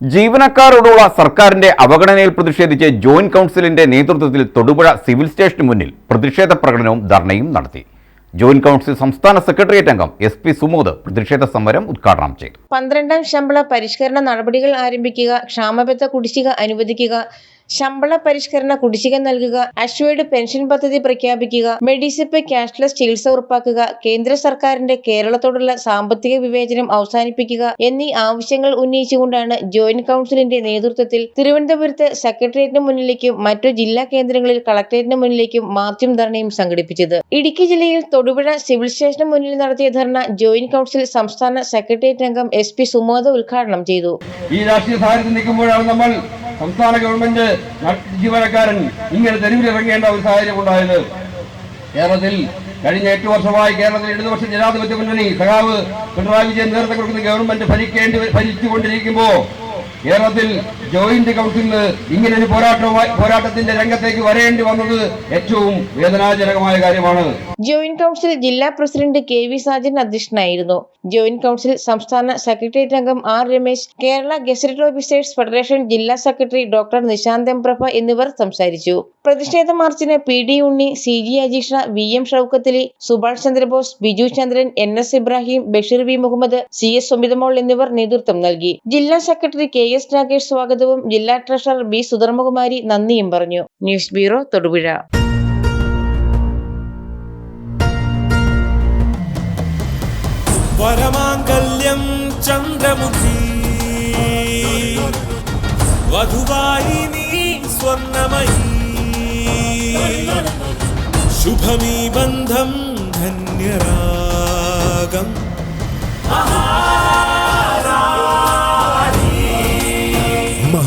ജീവനക്കാരോടുള്ള സർക്കാരിന്റെ അവഗണനയിൽ പ്രതിഷേധിച്ച് ജോയിന്റ് കൗൺസിലിന്റെ നേതൃത്വത്തിൽ തൊടുപുഴ സിവിൽ സ്റ്റേഷന് മുന്നിൽ പ്രതിഷേധ പ്രകടനവും ധർണയും നടത്തി. ജോയിന്റ് കൗൺസിൽ സംസ്ഥാന സെക്രട്ടേറിയറ്റ് അംഗം എസ് പി സുമോദ് പ്രതിഷേധ സമരം ഉദ്ഘാടനം ചെയ്തു. പന്ത്രണ്ടാം ശമ്പള പരിഷ്കരണ നടപടികൾ ആരംഭിക്കുക ക്ഷാമബത്ത കുടിശ്ശിക അനുവദിക്കുക ശമ്പള പരിഷ്കരണ കുടിശ്ശിക നൽകുക അഷ്വേർഡ് പെൻഷൻ പദ്ധതി പ്രഖ്യാപിക്കുക മെഡിസിപ്പ് ക്യാഷ്ലെസ് ചികിത്സ ഉറപ്പാക്കുക കേന്ദ്ര സർക്കാരിന്റെ കേരളത്തോടുള്ള സാമ്പത്തിക വിവേചനം അവസാനിപ്പിക്കുക എന്നീ ആവശ്യങ്ങൾ ഉന്നയിച്ചുകൊണ്ടാണ് ജോയിന്റ് കൌൺസിലിന്റെ നേതൃത്വത്തിൽ തിരുവനന്തപുരത്ത് സെക്രട്ടേറിയറ്റിന് മുന്നിലേക്കും മറ്റു ജില്ലാ കേന്ദ്രങ്ങളിൽ കളക്ടറേറ്റിന് മുന്നിലേക്കും മാർച്ചും ധർണയും സംഘടിപ്പിച്ചത്. ഇടുക്കി ജില്ലയിൽ തൊടുപുഴ സിവിൽ സ്റ്റേഷന് മുന്നിൽ നടത്തിയ ധർണ ജോയിന്റ് കൌൺസിൽ സംസ്ഥാന സെക്രട്ടേറിയറ്റ് അംഗം എസ് പി സുമോദ ഉദ്ഘാടനം ചെയ്തു. ഈ രാഷ്ട്രീയ സാഹചര്യത്തിൽ നിൽക്കുമ്പോഴാണ് നമ്മൾ സംസ്ഥാന ഗവൺമെന്റ് ജീവനക്കാരൻ ഇങ്ങനെ തെരുവിലിറങ്ങേണ്ട ഒരു സാഹചര്യം ഉണ്ടായത്. കേരളത്തിൽ കഴിഞ്ഞ എട്ട് വർഷമായി കേരളത്തിൽ ഇടതുപക്ഷ ജനാധിപത്യ മുന്നണി സഖാവ് പിണറായി വിജയൻ നേതൃത്വം കൊടുക്കുന്ന ഗവൺമെന്റ് ഭരിക്കേണ്ടി ഭരിച്ചുകൊണ്ടിരിക്കുമ്പോ കേരളത്തിൽ ജോയിന്റ് കൗൺസിലിന് ഇങ്ങനെ ഒരു പോരാട്ടവുമായി പോരാട്ടത്തിന്റെ രംഗത്തേക്ക് വരേണ്ടി വന്നത് ഏറ്റവും വേദനാജനകമായ കാര്യമാണ്. ജോയിന്റ് കൗൺസിൽ ജില്ലാ പ്രസിഡന്റ് കെ വി സാജൻ അധ്യക്ഷനായിരുന്നു. ജോയിന്റ് കൗൺസിൽ സംസ്ഥാന സെക്രട്ടേറിയറ്റ് അംഗം R Ramesh Kerala gazetted officers federation ജില്ലാ secretary doctor Nishanth M Prabha എന്നിവർ സംസാരിച്ചു. പ്രതിഷേധ മാർച്ചിന് P D Unni C G Ajeesh V M Shoukathali Subhash Chandrabose Biju Chandran N S Ibrahim Basheer V Muhammad C S Sumithamol എന്നിവർ നേതൃത്വം നൽകി. ജില്ലാ secretary K S Rakesh സ്വാഗതവും ജില്ലാ ട്രഷറർ ബി സുധർമ്മകുമാരി നന്ദിയും പറഞ്ഞു. News bureau Thodupuzha. വരമാംഗല്യം ചന്ദ്രമുഖി. വധുവായി നീ സ്വർണമയി ശുഭമീ ബന്ധം ധന്യരാഗം.